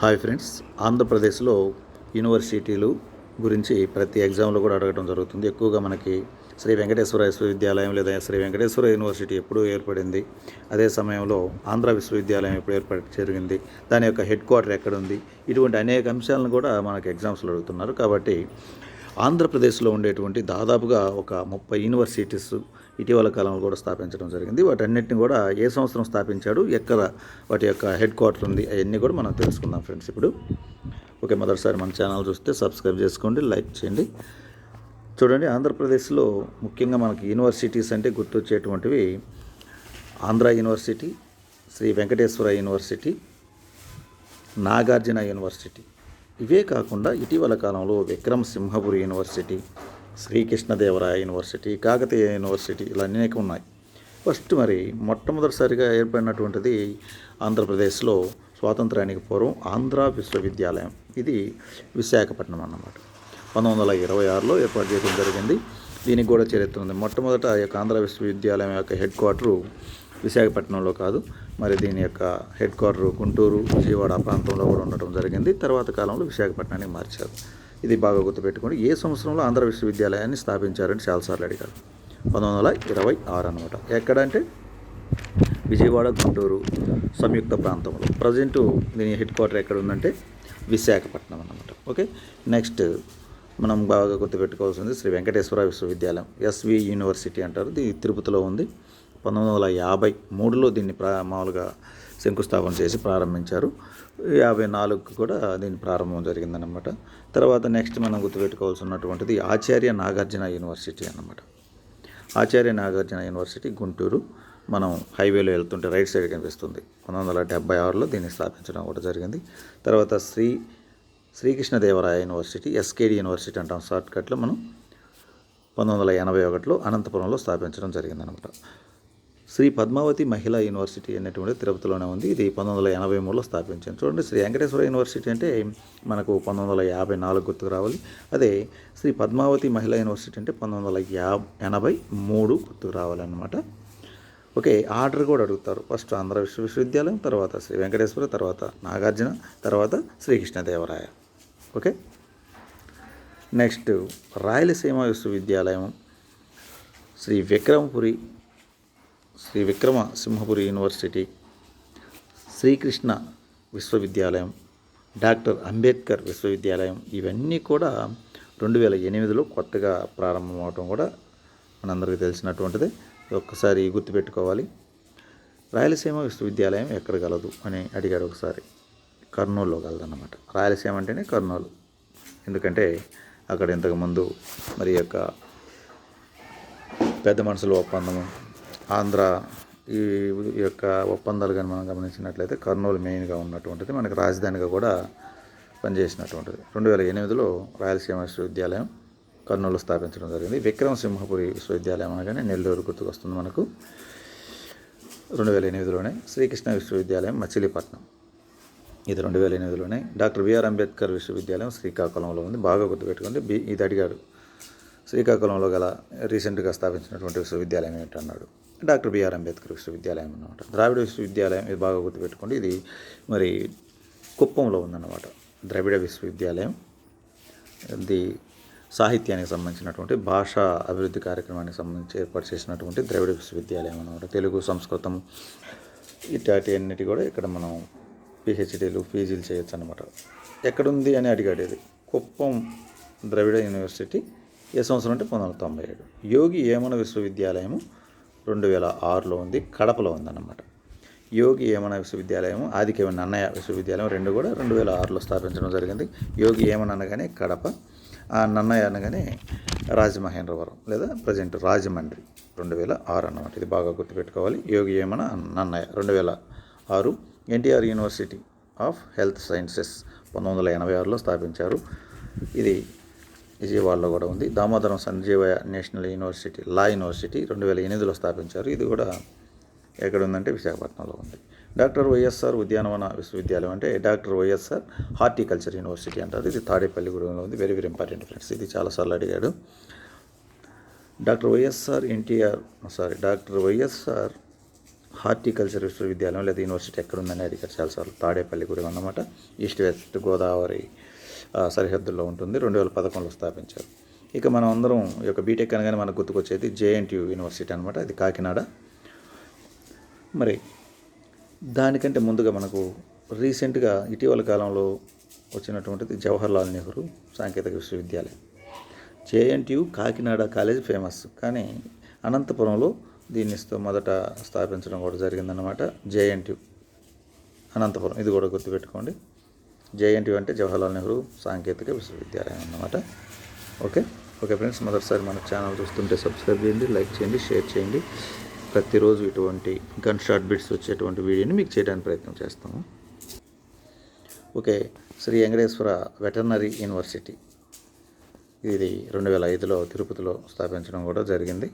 Hi friends ఆంధ్రప్రదేశ్లో యూనివర్సిటీలు గురించి ప్రతి ఎగ్జామ్లో కూడా అడగడం జరుగుతుంది. ఎక్కువగా మనకి శ్రీ వెంకటేశ్వర విశ్వవిద్యాలయం లేదా శ్రీ వెంకటేశ్వర యూనివర్సిటీ ఎప్పుడు ఏర్పడింది. అదే సమయంలో ఆంధ్ర విశ్వవిద్యాలయం ఎప్పుడు ఏర్పడి జరిగింది. దాని యొక్క హెడ్ క్వార్టర్ ఎక్కడ ఉంది ఇటువంటి అనేక అంశాలను కూడా మనకి ఎగ్జామ్స్లో అడుగుతున్నారు. కాబట్టి ఆంధ్రప్రదేశ్లో ఉండేటువంటి దాదాపుగా ఒక ముప్పై యూనివర్సిటీస్ ఇటీవల కాలంలో కూడా స్థాపించడం జరిగింది. వాటన్నిటిని కూడా ఏ సంవత్సరం స్థాపించాడు ఎక్కడ వాటి యొక్క హెడ్ క్వార్టర్ ఉంది అవన్నీ కూడా మనం తెలుసుకుందాం ఫ్రెండ్స్ ఇప్పుడు. ఓకే మొదటిసారి మన ఛానల్ చూస్తే సబ్స్క్రైబ్ చేసుకోండి లైక్ చేయండి. చూడండి ఆంధ్రప్రదేశ్లో ముఖ్యంగా మనకి యూనివర్సిటీస్ అంటే గుర్తొచ్చేటువంటివి Andhra university Shri Venkateswara university Nagarjuna university. ఇవే కాకుండా ఇటీవల కాలంలో Vikram Simhapuri university Srikrishnadevaraya university Kakatiya university ఇలా అనేక ఉన్నాయి. ఫస్ట్ మరి మొట్టమొదటిసారిగా ఏర్పడినటువంటిది ఆంధ్రప్రదేశ్లో స్వాతంత్రానికి పూర్వం ఆంధ్ర విశ్వవిద్యాలయం. ఇది విశాఖపట్నం అన్నమాట. పంతొమ్మిది వందల ఇరవై ఆరులో ఏర్పాటు చేయడం జరిగింది. దీనికి కూడా చరిత్ర ఉంది. మొట్టమొదట ఈ యొక్క ఆంధ్ర విశ్వవిద్యాలయం యొక్క హెడ్ క్వార్టరు విశాఖపట్నంలో కాదు. మరి దీని యొక్క హెడ్ క్వార్టర్ గుంటూరు విజయవాడ ప్రాంతంలో కూడా ఉండటం జరిగింది. తర్వాత కాలంలో విశాఖపట్నానికి మార్చారు. ఇది బాగా గుర్తుపెట్టుకోండి. ఏ సంవత్సరంలో ఆంధ్ర విశ్వవిద్యాలయాన్ని స్థాపించారని చాలాసార్లు అడిగారు. పంతొమ్మిది వందల ఇరవై ఆరు అనమాట ఎక్కడంటే? విజయవాడ గుంటూరు సంయుక్త ప్రాంతంలో. ప్రజెంటు దీని హెడ్ క్వార్టర్ ఎక్కడ ఉందంటే విశాఖపట్నం అన్నమాట. ఓకే? నెక్స్ట్ మనం బాగా గుర్తుపెట్టుకోవాల్సింది శ్రీ వెంకటేశ్వర విశ్వవిద్యాలయం. ఎస్వి యూనివర్సిటీ అంటారు. ఇది తిరుపతిలో ఉంది. పంతొమ్మిది వందల యాభై మూడులో దీన్ని ప్రా మామూలుగా శంకుస్థాపన చేసి ప్రారంభించారు. యాభై నాలుగుకి కూడా దీని ప్రారంభం జరిగిందనమాట తర్వాత నెక్స్ట్ మనం గుర్తుపెట్టుకోవాల్సినటువంటిది ఆచార్య నాగార్జున యూనివర్సిటీ అనమాట ఆచార్య నాగార్జున యూనివర్సిటీ గుంటూరు. మనం హైవేలో వెళ్తుంటే రైట్ సైడ్ కనిపిస్తుంది. పంతొమ్మిది వందల డెబ్బై ఆరులో దీన్ని స్థాపించడం కూడా జరిగింది. తర్వాత Shri Srikrishnadevaraya university SKD university అంటాం. షార్ట్కట్లో మనం పంతొమ్మిది వందల ఎనభై ఒకటిలో అనంతపురంలో స్థాపించడం జరిగిందనమాట శ్రీ పద్మావతి మహిళా యూనివర్సిటీ అనేటువంటి తిరుపతిలోనే ఉంది. ఇది పంతొమ్మిది వందల ఎనభై మూడులో స్థాపించాను చూడండి శ్రీ వెంకటేశ్వర యూనివర్సిటీ అంటే మనకు పంతొమ్మిది వందల యాభై నాలుగు గుర్తుకు రావాలి అదే శ్రీ పద్మావతి మహిళా యూనివర్సిటీ అంటే పంతొమ్మిది వందల యా ఎనభై మూడు గుర్తుకు రావాలన్నమాట ఓకే ఆర్డర్ కూడా అడుగుతారు. ఫస్ట్ ఆంధ్ర విశ్వ విశ్వవిద్యాలయం తర్వాత శ్రీ వెంకటేశ్వర తర్వాత నాగార్జున తర్వాత శ్రీకృష్ణదేవరాయ. ఓకే నెక్స్ట్ రాయలసీమ విశ్వవిద్యాలయం శ్రీ విక్రమపురి శ్రీ విక్రమ సింహపురి యూనివర్సిటీ శ్రీకృష్ణ విశ్వవిద్యాలయం డాక్టర్ అంబేద్కర్ విశ్వవిద్యాలయం ఇవన్నీ కూడా రెండు వేల ఎనిమిదిలో కొత్తగా ప్రారంభమవటం కూడా మనందరికీ తెలిసినటువంటిదే. ఒక్కసారి గుర్తుపెట్టుకోవాలి. రాయలసీమ విశ్వవిద్యాలయం ఎక్కడ గలదు అని అడిగాడు ఒకసారి. కర్నూలులో గలదన్నమాట. రాయలసీమ అంటేనే కర్నూలు. ఎందుకంటే అక్కడ ఇంతకుముందు మరి యొక్క పెద్ద మనుషుల ఒప్పందము ఆంధ్ర ఈ యొక్క ఒప్పందాలు కానీ మనం గమనించినట్లయితే కర్నూలు మెయిన్గా ఉన్నటువంటిది మనకి రాజధానిగా కూడా పనిచేసినటువంటిది. రెండు వేల ఎనిమిదిలో రాయలసీమ విశ్వవిద్యాలయం కర్నూలు స్థాపించడం జరిగింది. విక్రమసింహపురి విశ్వవిద్యాలయం అనగానే నెల్లూరు గుర్తుకొస్తుంది మనకు. రెండు వేల ఎనిమిదిలోనే శ్రీకృష్ణ విశ్వవిద్యాలయం మచిలీపట్నం. ఇది రెండు వేల ఎనిమిదిలోనే డాక్టర్ బిఆర్ అంబేద్కర్ విశ్వవిద్యాలయం శ్రీకాకుళంలో ఉంది. బాగా గుర్తుపెట్టుకోండి. బి ఇది అడిగాడు. శ్రీకాకుళంలో గల రీసెంట్గా స్థాపించినటువంటి విశ్వవిద్యాలయం ఏంటన్నాడు. డాక్టర్ బిఆర్ అంబేద్కర్ విశ్వవిద్యాలయం అన్నమాట. ద్రావిడ విశ్వవిద్యాలయం ఇది బాగా గుర్తుపెట్టుకోండి. ఇది మరి కుప్పంలో ఉందన్నమాట. ద్రవిడ విశ్వవిద్యాలయం. ఇది సాహిత్యానికి సంబంధించినటువంటి భాషా అభివృద్ధి కార్యక్రమానికి సంబంధించి ఏర్పాటు చేసినటువంటి ద్రవిడ విశ్వవిద్యాలయం అన్నమాట. తెలుగు సంస్కృతం ఇట్లాంటి అన్నిటి కూడా ఇక్కడ మనం పిహెచ్డీలు పీజీలు చేయొచ్చు అనమాట ఎక్కడుంది అని అడిగాడు ఇది కుప్పం ద్రవిడ యూనివర్సిటీ ఏ సంవత్సరం అంటే పంతొమ్మిది వందల తొంభై ఏడు. యోగి ఏమన విశ్వవిద్యాలయము రెండు వేల ఆరులో ఉంది కడపలో ఉందన్నమాట. యోగి ఏమన విశ్వవిద్యాలయం ఆదికవి నన్నయ విశ్వవిద్యాలయం రెండు కూడా రెండు వేల ఆరులో స్థాపించడం జరిగింది. యోగి ఏమన్ అనగానే కడప ఆ నన్నయ్య అనగానే రాజమహేంద్రవరం లేదా ప్రజెంట్ రాజమండ్రి రెండు వేల ఆరు అన్నమాట. ఇది బాగా గుర్తుపెట్టుకోవాలి. యోగి ఏమన నన్నయ్య రెండు వేల ఆరు NTR university of health sciences పంతొమ్మిది వందల ఎనభై ఆరులో స్థాపించారు. ఇది విజయవాడలో కూడా ఉంది. Damodaram Sanjeevayya national university law university రెండు వేల ఎనిమిదిలో స్థాపించారు. ఇది కూడా ఎక్కడ ఉందంటే విశాఖపట్నంలో ఉంది. డాక్టర్ వైఎస్ఆర్ ఉద్యానవన విశ్వవిద్యాలయం అంటే డాక్టర్ వైఎస్ఆర్ హార్టికల్చర్ యూనివర్సిటీ అంటారు. ఇది తాడేపల్లిగూడెంలో ఉంది. వెరీ వెరీ ఇంపార్టెంట్ ఫ్రెండ్స్ ఇది చాలాసార్లు అడిగాడు. Doctor YSR NTR sorry doctor YSR horticulture విశ్వవిద్యాలయం లేదా యూనివర్సిటీ ఎక్కడ ఉందని అడిగారు చాలాసార్లు తాడేపల్లి అన్నమాట. ఈస్ట్ వెస్ట్ గోదావరి సరిహద్దుల్లో ఉంటుంది. రెండు వేల పదకొండులో స్థాపించారు. ఇక మనం అందరం ఈ యొక్క బీటెక్ అనగానే మనకు గుర్తుకొచ్చేది జేఎన్టీయూ యూనివర్సిటీ అనమాట అది కాకినాడ. మరి దానికంటే ముందుగా మనకు రీసెంట్గా ఇటీవల కాలంలో వచ్చినటువంటిది జవహర్లాల్ నెహ్రూ సాంకేతిక విశ్వవిద్యాలయం. JNTU Kakinada college famous. కానీ అనంతపురంలో దీన్ని మొదట స్థాపించడం కూడా జరిగిందన్నమాట జేఎన్టీయూ అనంతపురం. ఇది కూడా గుర్తుపెట్టుకోండి. జేఎన్టీ అంటే జవహర్లాల్ నెహ్రూ సాంకేతిక విశ్వవిద్యాలయం అన్నమాట. ఓకే? ఓకే ఫ్రెండ్స్ మొదటిసారి మన ఛానల్ చూస్తుంటే సబ్స్క్రైబ్ చేయండి లైక్ చేయండి షేర్ చేయండి. ప్రతిరోజు ఇటువంటి గన్ షార్ట్ బిట్స్ వచ్చేటువంటి వీడియోని మీకు చేయడానికి ప్రయత్నం చేస్తాము. Okay Shri Venkateswara veterinary university. ఇది రెండు వేల ఐదులో తిరుపతిలో స్థాపించడం కూడా జరిగింది.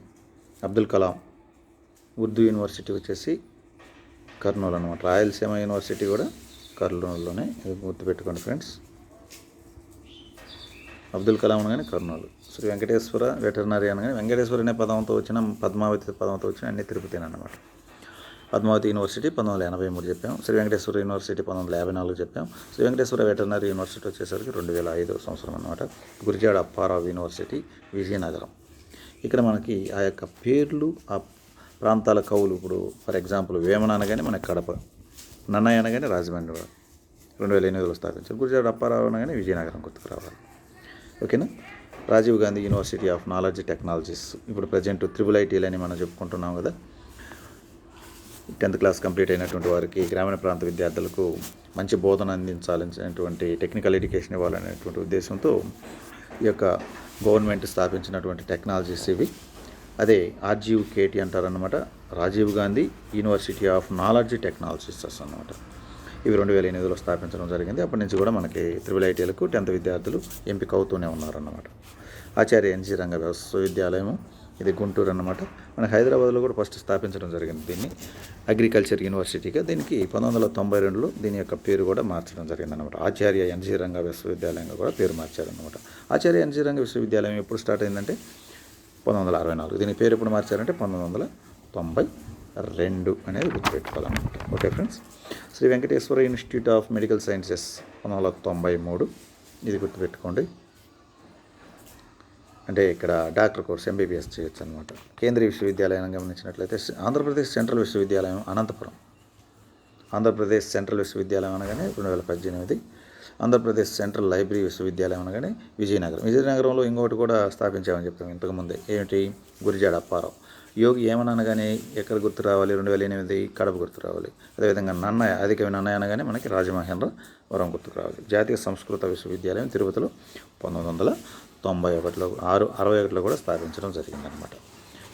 అబ్దుల్ కలాం ఉర్దూ యూనివర్సిటీ వచ్చేసి కర్నూలు అనమాట రాయలసీమ యూనివర్సిటీ కూడా కర్నూలులోనే ఇది గుర్తుపెట్టుకోండి ఫ్రెండ్స్. అబ్దుల్ కలాం అనగానే కర్నూలు. శ్రీ వెంకటేశ్వర వెటర్నరీ అనగానే వెంకటేశ్వర అనే పదంతో వచ్చిన పద్మావతి పదంతో వచ్చిన అన్ని తిరుపతిని అన్నమాట. పద్మావతి యూనివర్సిటీ పంతొమ్మిది వందల ఎనభై మూడు చెప్పాం. శ్రీ వెంకటేశ్వర యూనివర్సిటీ పంతొమ్మిది వందల యాభై నాలుగు చెప్పాం. శ్రీ వెంకటేశ్వర వెటర్నరీ యూనివర్సిటీ వచ్చేసరికి రెండు వేల ఐదో సంవత్సరం అనమాట గురిజాడ అప్పారావు యూనివర్సిటీ విజయనగరం. ఇక్కడ మనకి ఆ యొక్క పేర్లు ఆ ప్రాంతాల కవులు ఇప్పుడు ఫర్ ఎగ్జాంపుల్ వేమన అనగానే మనకి కడప. నన్నయ్య అనగానే రాజమండ్రి రెండు వేల ఎనిమిదిలో స్థాపించారు. గురుజాడ అప్పారావు అనగానే విజయనగరం గుర్తుకు రావాలి ఓకేనా? Rajiv Gandhi university of knowledge technologies. ఇప్పుడు ప్రజెంట్ త్రిబుల్ ఐటీలు అని మనం చెప్పుకుంటున్నాం కదా. టెన్త్ క్లాస్ కంప్లీట్ అయినటువంటి వారికి గ్రామీణ ప్రాంత విద్యార్థులకు మంచి బోధన అందించాలనేటువంటి టెక్నికల్ ఎడ్యుకేషన్ ఇవ్వాలనేటువంటి ఉద్దేశంతో ఈ యొక్క గవర్నమెంట్ స్థాపించినటువంటి టెక్నాలజీస్ ఇవి. అదే ఆర్జీవ్ కేటీ అంటారనమాట Rajiv Gandhi university of knowledge technologies అన్నమాట. ఇవి రెండు వేల ఎనిమిదిలో స్థాపించడం జరిగింది. అప్పటి నుంచి కూడా మనకి త్రిబుల్ ఐటీలకు టెన్త్ విద్యార్థులు ఎంపిక అవుతూనే ఉన్నారన్నమాట. ఆచార్య ఎన్జీ రంగ విశ్వవిద్యాలయము ఇది గుంటూరు అన్నమాట. మన హైదరాబాద్లో కూడా ఫస్ట్ స్థాపించడం జరిగింది దీన్ని. అగ్రికల్చర్ యూనివర్సిటీగా దీనికి పంతొమ్మిది వందల తొంభై రెండులో దీని యొక్క పేరు కూడా మార్చడం జరిగింది అనమాట ఆచార్య ఎన్జీ రంగ విశ్వవిద్యాలయంగా కూడా పేరు మార్చారనమాట ఆచార్య ఎన్జీ రంగ విశ్వవిద్యాలయం ఎప్పుడు స్టార్ట్ అయిందంటే పంతొమ్మిది వందల అరవై నాలుగు. దీని పేరు ఎప్పుడు మార్చారంటే పంతొమ్మిది వందల తొంభై రెండు అనేది గుర్తుపెట్టుకోవాలన్నమాట. Okay friends Shri Venkateswara institute of medical sciences పంతొమ్మిది వందల తొంభై మూడు. ఇది గుర్తుపెట్టుకోండి. అంటే ఇక్కడ డాక్టర్ కోర్స్ ఎంబీబీఎస్ చేయొచ్చు అనమాట కేంద్రీయ విశ్వవిద్యాలయం గమనించినట్లయితే ఆంధ్రప్రదేశ్ సెంట్రల్ విశ్వవిద్యాలయం అనంతపురం. ఆంధ్రప్రదేశ్ సెంట్రల్ విశ్వవిద్యాలయం అనగానే రెండు వేల పద్దెనిమిది ఆంధ్రప్రదేశ్ సెంట్రల్ లైబ్రరీ విశ్వవిద్యాలయం అనగానే విజయనగరం. విజయనగరంలో ఇంకోటి కూడా స్థాపించామని చెప్తాం ఇంతకుముందే. ఏమిటి? గురిజాడ అప్పారావు. యోగి ఏమనగానే ఎక్కడ గుర్తు రావాలి? రెండు వేల ఎనిమిది కడప గుర్తు రావాలి. అదేవిధంగా నన్నయ్య అధిక నన్నయ్య అనగానే మనకి రాజమహేంద్ర వరం గుర్తుకు రావాలి. జాతీయ సంస్కృత విశ్వవిద్యాలయం తిరుపతిలో పంతొమ్మిది వందల తొంభై ఒకటిలో ఆరు అరవై ఒకటిలో కూడా స్థాపించడం జరిగిందనమాట.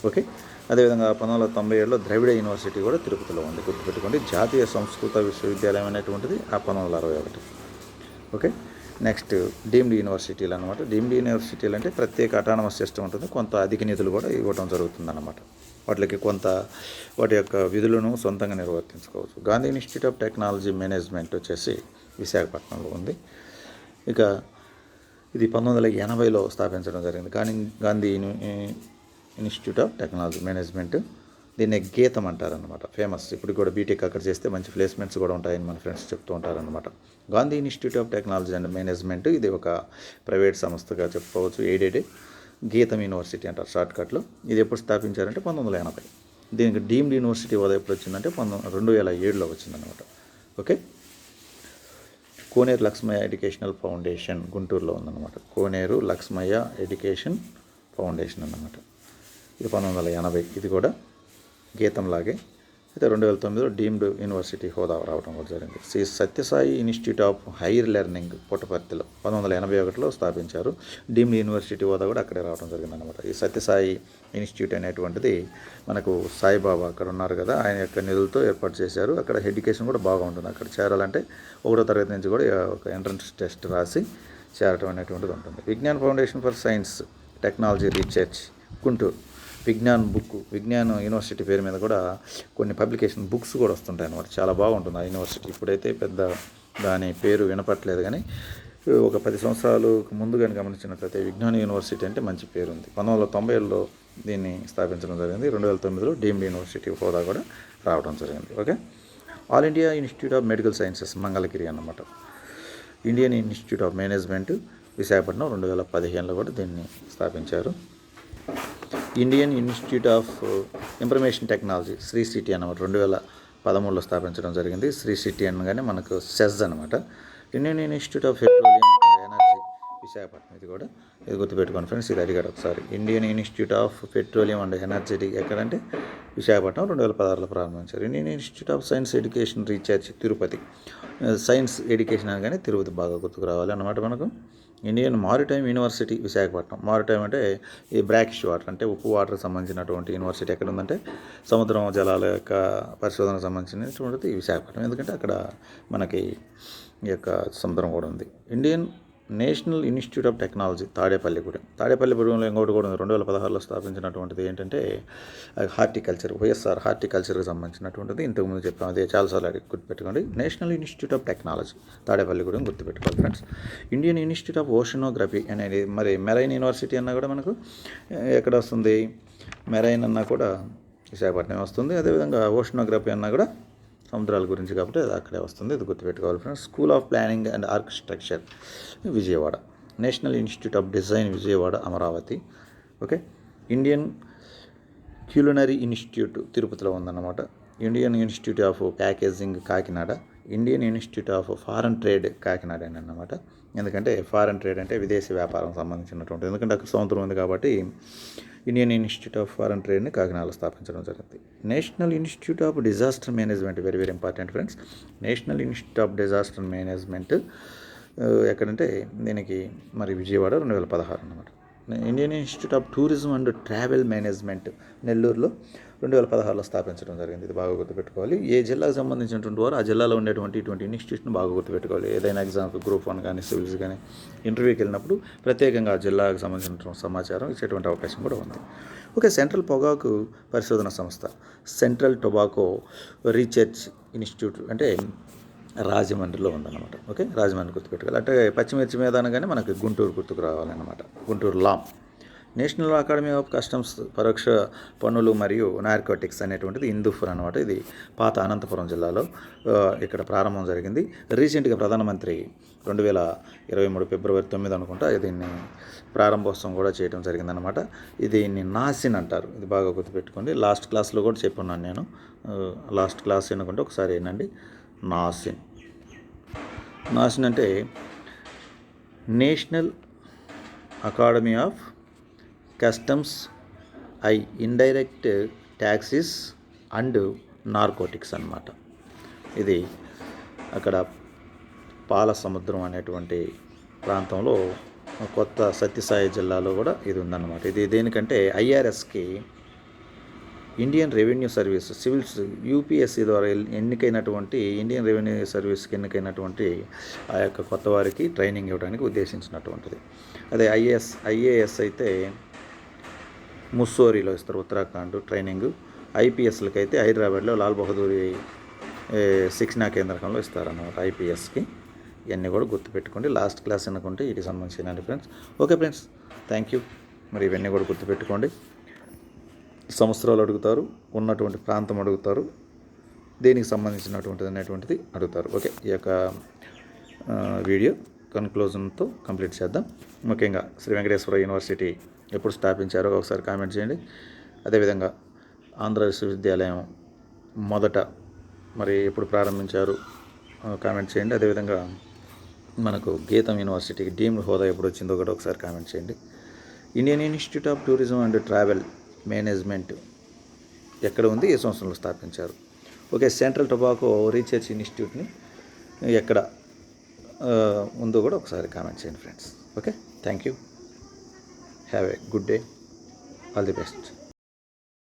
ఓకే? అదేవిధంగా పంతొమ్మిది వందల తొంభై ఏడులో ద్రవిడ యూనివర్సిటీ కూడా తిరుపతిలో ఉంది. గుర్తుపెట్టుకోండి జాతీయ సంస్కృత విశ్వవిద్యాలయం అనేటువంటిది ఆ పంతొమ్మిది వందల అరవై ఒకటి. ఓకే? నెక్స్ట్ డీమ్డ్ యూనివర్సిటీలు అనమాట డీమ్డ్ యూనివర్సిటీలు అంటే ప్రత్యేక అటానమస్ సిస్టమ్ ఉంటుంది. కొంత అధిక నిధులు కూడా ఇవ్వడం జరుగుతుంది అనమాట వాటికి కొంత వాటి యొక్క విధులను సొంతంగా నిర్వర్తించుకోవచ్చు. Gandhi institute of technology management వచ్చేసి విశాఖపట్నంలో ఉంది. ఇక ఇది పంతొమ్మిది వందల ఎనభైలో స్థాపించడం జరిగింది. కానీ Gandhi institute of technology management. దీన్ని గీతం అంటారనమాట ఫేమస్ ఇప్పుడు కూడా బీటెక్ అక్కడ చేస్తే మంచి ప్లేస్మెంట్స్ కూడా ఉంటాయని మన ఫ్రెండ్స్ చెప్తూ ఉంటారనమాట Gandhi institute of technology and management ఇది ఒక ప్రైవేట్ సంస్థగా చెప్పుకోవచ్చు. ఎయిడెడ్ గీతం యూనివర్సిటీ అంటారు షార్ట్కట్లో ఇది ఎప్పుడు స్థాపించారంటే పంతొమ్మిది వందల ఎనభై. దీనికి డీమ్డ్ యూనివర్సిటీ హోదా ఎప్పుడు వచ్చిందంటే పంతొమ్మిది రెండు వేల ఏడులో వచ్చిందనమాట okay Koneru Lakshmaiah educational foundation గుంటూరులో ఉందన్నమాట. కోనేరు లక్ష్మయ్య ఎడ్యుకేషన్ ఫౌండేషన్ అన్నమాట. ఇది పంతొమ్మిది వందల ఎనభై. ఇది కూడా గీతంలాగే. అయితే రెండు వేల తొమ్మిదిలో డీమ్డ్ యూనివర్సిటీ హోదా రావడం కూడా జరిగింది. Shri Sathya Sai institute of higher learning పుట్టపర్తిలో పంతొమ్మిది వందల ఎనభై ఒకటిలో స్థాపించారు. డీమ్డ్ యూనివర్సిటీ హోదా కూడా అక్కడే రావడం జరిగిందనమాట ఈ సత్యసాయి ఇన్స్టిట్యూట్ అనేటువంటిది మనకు సాయిబాబా అక్కడ ఉన్నారు కదా ఆయన యొక్క నిధులతో ఏర్పాటు చేశారు. అక్కడ ఎడ్యుకేషన్ కూడా బాగుంటుంది అక్కడ. చేరాలంటే ఒకటో తరగతి నుంచి కూడా ఒక ఎంట్రన్స్ టెస్ట్ రాసి చేరటం అనేటువంటిది ఉంటుంది. Vignan foundation for science technology research Guntur. Vignan book Vignan university పేరు మీద కూడా కొన్ని పబ్లికేషన్ బుక్స్ కూడా వస్తుంటాయి అన్నమాట. చాలా బాగుంటుంది ఆ యూనివర్సిటీ. ఇప్పుడైతే పెద్ద దాని పేరు వినపట్లేదు కానీ ఒక పది సంవత్సరాలు ముందు కానీ గమనించినట్లయితే విజ్ఞాన్ యూనివర్సిటీ అంటే మంచి పేరు ఉంది పంతొమ్మిది వందల తొంభై ఏళ్ళలో దీన్ని స్థాపించడం జరిగింది. రెండు వేల తొమ్మిదిలో డీమ్డ్ యూనివర్సిటీ హోదా కూడా రావడం జరిగింది. Okay? All India institute of medical sciences Mangalagiri అన్నమాట. Indian institute of management Visakhapatnam రెండు వేల పదిహేనులో కూడా దీన్ని స్థాపించారు. Indian institute of uh, information technology Sri city అన్నమాట. రెండు వేల పదమూడులో స్థాపించడం జరిగింది. శ్రీ సిటీ అనగానే మనకు సెజ్ అనమాట Indian institute of petroleum and energy Visakhapatnam. ఇది కూడా ఇది గుర్తుపెట్టుకోండి ఫ్రెండ్స్. ఇది అడిగాడు ఒకసారి. Indian institute of petroleum and energy ఎక్కడంటే విశాఖపట్నం రెండు వేల పదహారులో ప్రారంభించారు. Indian institute of science education research Tirupati. Science education అనగానే తిరుపతి బాగా గుర్తుకు రావాలి అన్నమాట మనకు. Indian maritime university Visakhapatnam. Maritime అంటే ఈ బ్రాకిష్ వాటర్ అంటే ఉప్పు వాటర్ సంబంధించినటువంటి యూనివర్సిటీ ఎక్కడ ఉందంటే సముద్రం జలాల యొక్క పరిశోధనకు సంబంధించినటువంటిది విశాఖపట్నం. ఎందుకంటే అక్కడ మనకి ఈ యొక్క సముద్రం కూడా ఉంది. Indian national institute of technology Tadepalligudem తాడేపల్లిగూడెంలో ఇంకోటి కూడా ఉంది. రెండు వేల పదహారులో స్థాపించినటువంటిది ఏంటంటే హార్టికల్చర్ వైఎస్ఆర్ హార్టికల్చర్కి సంబంధించినటువంటిది. ఇంతకుముందు చెప్పాం అదే. చాలాసార్లు అడిగి గుర్తుపెట్టుకోండి. National institute of technology Tadepalligudem గుర్తుపెట్టుకోవాలి friends. Indian institute of oceanography అనేది మరి మెరైన్ యూనివర్సిటీ అన్నా కూడా మనకు ఎక్కడ వస్తుంది? మెరైన్ అన్నా కూడా విశాఖపట్నం వస్తుంది. అదేవిధంగా ఓషనోగ్రఫీ అన్నా కూడా సముద్రాల గురించి కాబట్టి అది అక్కడే వస్తుంది. ఇది గుర్తుపెట్టుకోవాలి friends. School of planning and architecture Vijayawada. National institute of design Vijayawada Amaravati. Okay? Indian culinary institute తిరుపతిలో ఉందన్నమాట. Indian institute of packaging Kakinada. Indian institute of foreign trade Kakinada అని అన్నమాట. ఎందుకంటే ఫారెన్ ట్రేడ్ అంటే విదేశీ వ్యాపారం సంబంధించినటువంటి ఎందుకంటే అక్కడ సముద్రం ఉంది కాబట్టి ఇండియన్ ఇన్స్టిట్యూట్ ఆఫ్ ఫారెన్ ట్రేడ్ని కాకినాడలో స్థాపించడం జరిగింది. National institute of disaster management very very important friends. National institute of disaster management ఎక్కడంటే దీనికి మరి విజయవాడ రెండు వేల పదహారు అన్నమాట. Indian institute of tourism and travel management నెల్లూరులో. రెండు వేల పదహారులో స్థాపించడం జరిగింది. ఇది బాగా గుర్తుపెట్టుకోవాలి. ఏ జిల్లాకు సంబంధించినటువంటి వారు ఆ జిల్లాలో ఉండేటువంటి ఇటువంటి ఇన్స్టిట్యూషన్ బాగా గుర్తుపెట్టుకోవాలి. ఏదైనా ఎగ్జామ్కి గ్రూప్ వన్ కానీ సివిల్స్ కానీ ఇంటర్వ్యూకి వెళ్ళినప్పుడు ప్రత్యేకంగా ఆ జిల్లాకు సంబంధించినటువంటి సమాచారం ఇచ్చేటువంటి అవకాశం కూడా ఉంది. ఓకే సెంట్రల్ పొగాకు పరిశోధన సంస్థ సెంట్రల్ టొబాకో రీసెర్చ్ ఇన్స్టిట్యూట్ అంటే రాజమండ్రిలో ఉందన్నమాట. ఓకే రాజమండ్రి గుర్తుపెట్టుకోవాలి. అంటే పచ్చిమిర్చి మీద అనగానే మనకి గుంటూరు గుర్తుకు రావాలన్నమాట. గుంటూరు లామ్. నేషనల్ అకాడమీ ఆఫ్ కస్టమ్స్ పరోక్ష పన్నులు మరియు నార్కోటిక్స్ అనేటువంటిది హిందూఫర్ అనమాట ఇది పాత అనంతపురం జిల్లాలో ఇక్కడ ప్రారంభం జరిగింది. రీసెంట్గా ప్రధానమంత్రి రెండు వేల ఇరవై మూడు ఫిబ్రవరి తొమ్మిది అనుకుంటా దీన్ని ప్రారంభోత్సవం కూడా చేయడం జరిగిందనమాట దీన్ని నాసిన్ అంటారు. ఇది బాగా గుర్తుపెట్టుకోండి. లాస్ట్ క్లాస్లో కూడా చెప్పున్నాను నేను. లాస్ట్ క్లాస్ అనుకుంటే ఒకసారి ఏంటండి నాసిన్. నాసిన్ అంటే national academy of customs I indirect taxes and narcotics అన్నమాట. ఇది అక్కడ పాల సముద్రం అనేటువంటి ప్రాంతంలో కొత్త సత్యసాయి జిల్లాలో కూడా ఇది ఉందన్నమాట. ఇది దేనికంటే ఐఆర్ఎస్కి Indian revenue service civils UPSC ద్వారా ఎన్నికైనటువంటి ఇండియన్ రెవెన్యూ సర్వీస్కి ఎన్నికైనటువంటి ఆ యొక్క కొత్త వారికి ట్రైనింగ్ ఇవ్వడానికి ఉద్దేశించినటువంటిది. అదే ఐఏఎస్ ఐఏఎస్ అయితే ముస్సోరిలో ఇస్తారు ఉత్తరాఖండ్ ట్రైనింగ్. ఐపీఎస్లకి అయితే హైదరాబాద్లో లాల్ బహదూరి శిక్షణా కేంద్రంలో ఇస్తారన్నమాట ఐపీఎస్కి. ఇవన్నీ కూడా గుర్తుపెట్టుకోండి. లాస్ట్ క్లాస్ అనుకుంటే వీటికి సంబంధించిన friends okay friends thank you మరి ఇవన్నీ కూడా గుర్తుపెట్టుకోండి. సంవత్సరాలు అడుగుతారు ఉన్నటువంటి ప్రాంతం అడుగుతారు దేనికి సంబంధించినటువంటిది అనేటువంటిది అడుగుతారు. ఓకే ఈ యొక్క వీడియో కన్క్లూజన్తో కంప్లీట్ చేద్దాం. ముఖ్యంగా శ్రీ వెంకటేశ్వర యూనివర్సిటీ ఎప్పుడు స్థాపించారో ఒకసారి కామెంట్ చేయండి. అదేవిధంగా ఆంధ్ర విశ్వవిద్యాలయం మొదట మరి ఎప్పుడు ప్రారంభించారు కామెంట్ చేయండి. అదేవిధంగా మనకు గీతం యూనివర్సిటీకి డీమ్డ్ హోదా ఎప్పుడు వచ్చిందో కూడా ఒకసారి కామెంట్ చేయండి. Indian institute of tourism and travel management ఎక్కడ ఉంది? ఏ సంవత్సరంలో స్థాపించారు? ఓకే సెంట్రల్ టొబాకో రీసెర్చ్ ఇన్స్టిట్యూట్ని ఎక్కడ ఉందో కూడా ఒకసారి కామెంట్ చేయండి friends. Okay thank you. Have a good day. All the best.